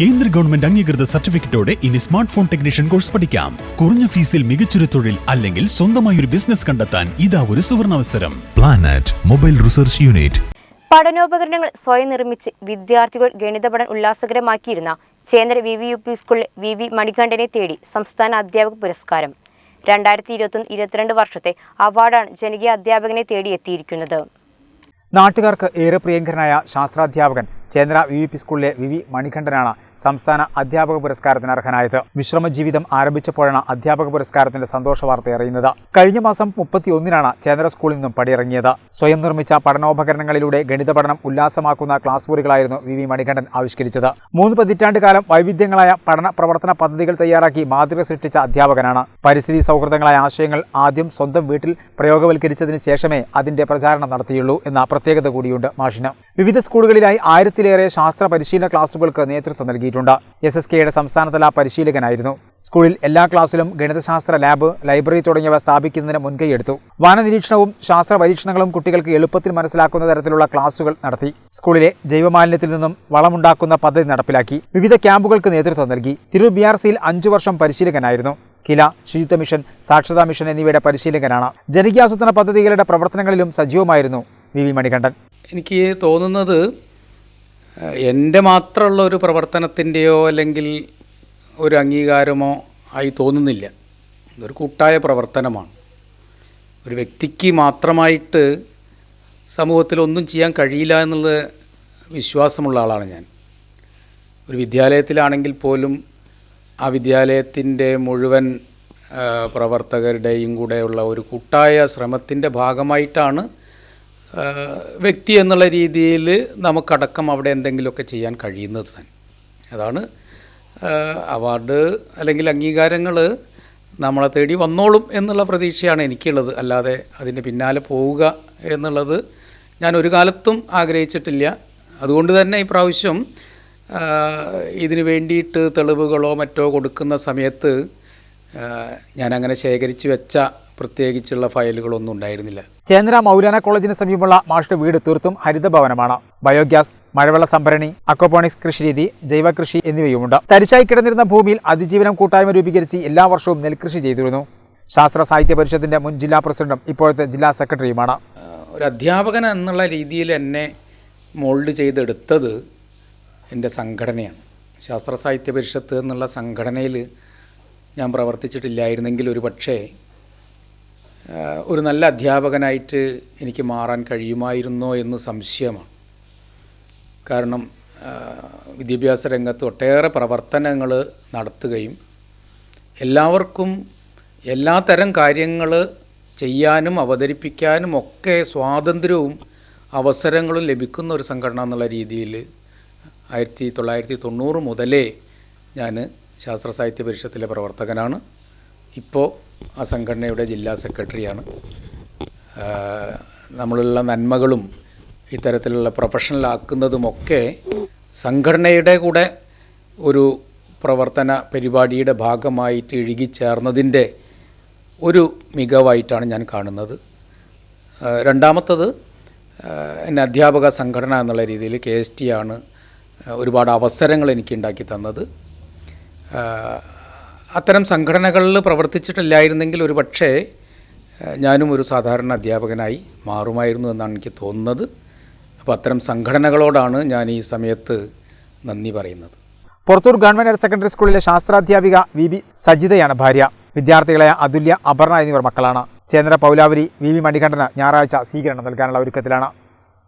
കേന്ദ്ര ഗവൺമെന്റ് അംഗീകൃത സർട്ടിഫിക്കറ്റോടെ ഇനി സ്മാർട്ട് ഫോൺ ടെക്നീഷ്യൻ കോഴ്സ് പഠിക്കാം. കുറഞ്ഞ ഫീസിൽ മികച്ചൊരു തൊഴിൽ അല്ലെങ്കിൽ സ്വന്തമായി ഒരു ബിസിനസ് കണ്ടെത്താൻ ഇതാ ഒരു സുവർണാവസരം. പ്ലാനറ്റ് മൊബൈൽ റിസർച്ച് യൂണിറ്റ് പഠനോപകരണങ്ങൾ സ്വയം നിർമ്മിച്ച് വിദ്യാർത്ഥികൾ ഗണിത പഠനം ഉല്ലാസകരമാക്കിയിരുന്ന Chendra V V U P സ്കൂളിലെ വി വി മണികണ്ഠനെ തേടി സംസ്ഥാന അധ്യാപക പുരസ്കാരം. രണ്ടായിരത്തി ഇരുപത്തൊന്ന് ഇരുപത്തിരണ്ട് വർഷത്തെ അവാർഡാണ് ജനകീയ അധ്യാപകനെ തേടിയെത്തിയിരിക്കുന്നത് നാട്ടുകാർക്ക് ഏറെ പ്രിയങ്കരനായ ശാസ്ത്രാധ്യാപകൻ ചേന്ദ്ര വി വി പി സ്കൂളിലെ വി വി മണികണ്ഠനാണ് സംസ്ഥാന അധ്യാപക പുരസ്കാരത്തിന് അർഹനായത്. വിശ്രമ ജീവിതം ആരംഭിച്ചപ്പോഴാണ് അധ്യാപക പുരസ്കാരത്തിന്റെ സന്തോഷ വാർത്ത അറിയുന്നത്. കഴിഞ്ഞ മാസം മുപ്പത്തിയൊന്നിനാണ് ചേന്ദ്ര സ്കൂളിൽ നിന്നും പടിയിറങ്ങിയത്. സ്വയം നിർമ്മിച്ച പഠനോപകരണങ്ങളിലൂടെ ഗണിത പഠനം ഉല്ലാസമാക്കുന്ന ക്ലാസ് മുറികളായിരുന്നു വി വി മണികണ്ഠൻ ആവിഷ്കരിച്ചത്. മൂന്ന് പതിറ്റാണ്ട് കാലം വൈവിധ്യങ്ങളായ പഠന പ്രവർത്തന പദ്ധതികൾ തയ്യാറാക്കി മാതൃക സൃഷ്ടിച്ച അധ്യാപകനാണ്. പരിസ്ഥിതി സൗഹൃദങ്ങളായ ആശയങ്ങൾ ആദ്യം സ്വന്തം വീട്ടിൽ പ്രയോഗവൽക്കരിച്ചതിന് ശേഷമേ അതിന്റെ പ്രചാരണം നടത്തിയുള്ളൂ എന്ന പ്രത്യേകത കൂടിയുണ്ട് മാഷിന്. വിവിധ സ്കൂളുകളിലായി ആയിരത്തിലേറെ ശാസ്ത്ര പരിശീലന ക്ലാസുകൾക്ക് നേതൃത്വം നൽകിയിട്ടുണ്ട്. എസ് എസ് കെയുടെ സംസ്ഥാനതല പരിശീലകനായിരുന്നു. സ്കൂളിൽ എല്ലാ ക്ലാസ്സിലും ഗണിതശാസ്ത്ര ലാബ് ലൈബ്രറി തുടങ്ങിയവ സ്ഥാപിക്കുന്നതിന് മുൻകൈയെടുത്തു വനനിരീക്ഷണവും ശാസ്ത്ര പരീക്ഷണങ്ങളും കുട്ടികൾക്ക് എളുപ്പത്തിൽ മനസ്സിലാക്കുന്ന തരത്തിലുള്ള ക്ലാസുകൾ നടത്തി. സ്കൂളിലെ ജൈവമാലിന്യത്തിൽ നിന്നും വളമുണ്ടാക്കുന്ന പദ്ധതി നടപ്പിലാക്കി. വിവിധ ക്യാമ്പുകൾക്ക് നേതൃത്വം നൽകി. തിരൂർ ബി ആർ സിയിൽ അഞ്ചു വർഷം പരിശീലകനായിരുന്നു. കില ശുചിത്വ മിഷൻ സാക്ഷരതാ മിഷൻ എന്നിവയുടെ പരിശീലകനാണ്. ജനകീയാസൂത്രണ പദ്ധതികളുടെ പ്രവർത്തനങ്ങളിലും സജീവമായിരുന്നു വി വി മണികണ്ഠൻ. എനിക്ക് തോന്നുന്നത് എന്റെ മാത്രമുള്ള ഒരു പ്രവർത്തനത്തിന്റെയോ അല്ലെങ്കിൽ ഒരു അംഗീകാരമോ ആയി തോന്നുന്നില്ല. ഇതൊരു കൂട്ടായ പ്രവർത്തനമാണ്. ഒരു വ്യക്തിക്ക് മാത്രമായിട്ട് സമൂഹത്തിൽ ഒന്നും ചെയ്യാൻ കഴിയില്ല എന്നുള്ള വിശ്വാസമുള്ള ആളാണ് ഞാൻ. ഒരു വിദ്യാലയത്തിലാണെങ്കിൽ പോലും ആ വിദ്യാലയത്തിന്റെ മുഴുവൻ പ്രവർത്തകരുടെയും കൂടെയുള്ള ഒരു കൂട്ടായ ശ്രമത്തിന്റെ ഭാഗമായിട്ടാണ് വ്യക്തി എന്നുള്ള രീതിയിൽ നമുക്കടക്കം അവിടെ എന്തെങ്കിലുമൊക്കെ ചെയ്യാൻ കഴിയുന്നത് തന്നെ. അതാണ് അവാർഡ് അല്ലെങ്കിൽ അംഗീകാരങ്ങൾ നമ്മളെ തേടി വന്നോളും എന്നുള്ള പ്രതീക്ഷയാണ് എനിക്കുള്ളത്. അല്ലാതെ അതിന്റെ പിന്നാലെ പോവുക എന്നുള്ളത് ഞാൻ ഒരു കാലത്തും ആഗ്രഹിച്ചിട്ടില്ല. അതുകൊണ്ട് തന്നെ ഇപ്രാവശ്യം ഇതിനു വേണ്ടിയിട്ട് തെളിവുകളോ മറ്റോ കൊടുക്കുന്ന സമയത്ത് ഞാനങ്ങനെ ശേഖരിച്ചു വെച്ച പ്രത്യേകിച്ചുള്ള ഫയലുകളൊന്നും ഉണ്ടായിരുന്നില്ല. ചേന്ദ്ര മൗലാന കോളേജിന് സമീപമുള്ള മാഷ്ടെ വീട് തീർത്തും ഹരിതഭവനമാണ്. ബയോഗ്യാസ് മഴവെള്ള സംഭരണി അക്വപോണിക്സ് കൃഷിരീതി ജൈവ കൃഷി എന്നിവയുമുണ്ട്. തരിശായി കിടന്നിരുന്ന ഭൂമിയിൽ അതിജീവനം കൂട്ടായ്മ രൂപീകരിച്ച് എല്ലാ വർഷവും നെൽകൃഷി ചെയ്തിരുന്നു. ശാസ്ത്ര സാഹിത്യ പരിഷത്തിന്റെ മുൻ ജില്ലാ പ്രസിഡന്റും ഇപ്പോഴത്തെ ജില്ലാ സെക്രട്ടറിയുമാണ്. ഒരു അധ്യാപകൻ എന്നുള്ള രീതിയിൽ എന്നെ മോൾഡ് ചെയ്തെടുത്തത് എന്റെ സംഘടനയാണ്. ശാസ്ത്ര സാഹിത്യ പരിഷത്ത് എന്നുള്ള സംഘടനയിൽ ഞാൻ പ്രവർത്തിച്ചിട്ടില്ലായിരുന്നെങ്കിൽ ഒരു പക്ഷേ ഒരു നല്ല അധ്യാപകനായിട്ട് എനിക്ക് മാറാൻ കഴിയുമായിരുന്നോ എന്ന് സംശയമാണ്. കാരണം വിദ്യാഭ്യാസ രംഗത്ത് ഒട്ടേറെ പ്രവർത്തനങ്ങൾ നടത്തുകയും എല്ലാവർക്കും എല്ലാ തരം കാര്യങ്ങൾ ചെയ്യാനും അവതരിപ്പിക്കാനും ഒക്കെ സ്വാതന്ത്ര്യവും അവസരങ്ങളും ലഭിക്കുന്ന ഒരു സംഘടന എന്നുള്ള രീതിയിൽ ആയിരത്തി തൊള്ളായിരത്തി തൊണ്ണൂറ് മുതലേ ഞാൻ ശാസ്ത്ര സാഹിത്യ പരിഷത്തിലെ പ്രവർത്തകനാണ്. ഇപ്പോൾ ആ സംഘടനയുടെ ജില്ലാ സെക്രട്ടറിയാണ്. നമ്മളുള്ള നന്മകളും ഇത്തരത്തിലുള്ള പ്രൊഫഷണലാക്കുന്നതുമൊക്കെ സംഘടനയുടെ കൂടെ ഒരു പ്രവർത്തന പരിപാടിയുടെ ഭാഗമായിട്ട് ഇഴുകിച്ചേർന്നതിന്റെ ഒരു മികവായിട്ടാണ് ഞാൻ കാണുന്നത്. രണ്ടാമത്തത് എന്റെ അധ്യാപക സംഘടന എന്നുള്ള രീതിയിൽ കെ എസ് ടി ആണ് ഒരുപാട് അവസരങ്ങൾ എനിക്ക് ഉണ്ടാക്കി തന്നത് അത്തരം സംഘടനകളിൽ പ്രവർത്തിച്ചിട്ടില്ലായിരുന്നെങ്കിൽ ഒരു പക്ഷേ ഞാനും ഒരു സാധാരണ അധ്യാപകനായി മാറുമായിരുന്നു എന്നാണ് എനിക്ക് തോന്നുന്നത്. അപ്പോൾ അത്തരം സംഘടനകളോടാണ് ഞാൻ ഈ സമയത്ത് നന്ദി പറയുന്നത്. പുറത്തൂർ ഗവൺമെന്റ് ഹയർ സെക്കൻഡറി സ്കൂളിലെ ശാസ്ത്രാധ്യാപിക വി ബി സജിതയാണ് ഭാര്യ. വിദ്യാർത്ഥികളായ അതുല്യ അപർണ എന്നിവർ മക്കളാണ്. ചേന്ദ്ര പൗലാവരി വി വി മണികണ്ഠന് ഞായറാഴ്ച സ്വീകരണം നൽകാനുള്ള ഒരുക്കത്തിലാണ്.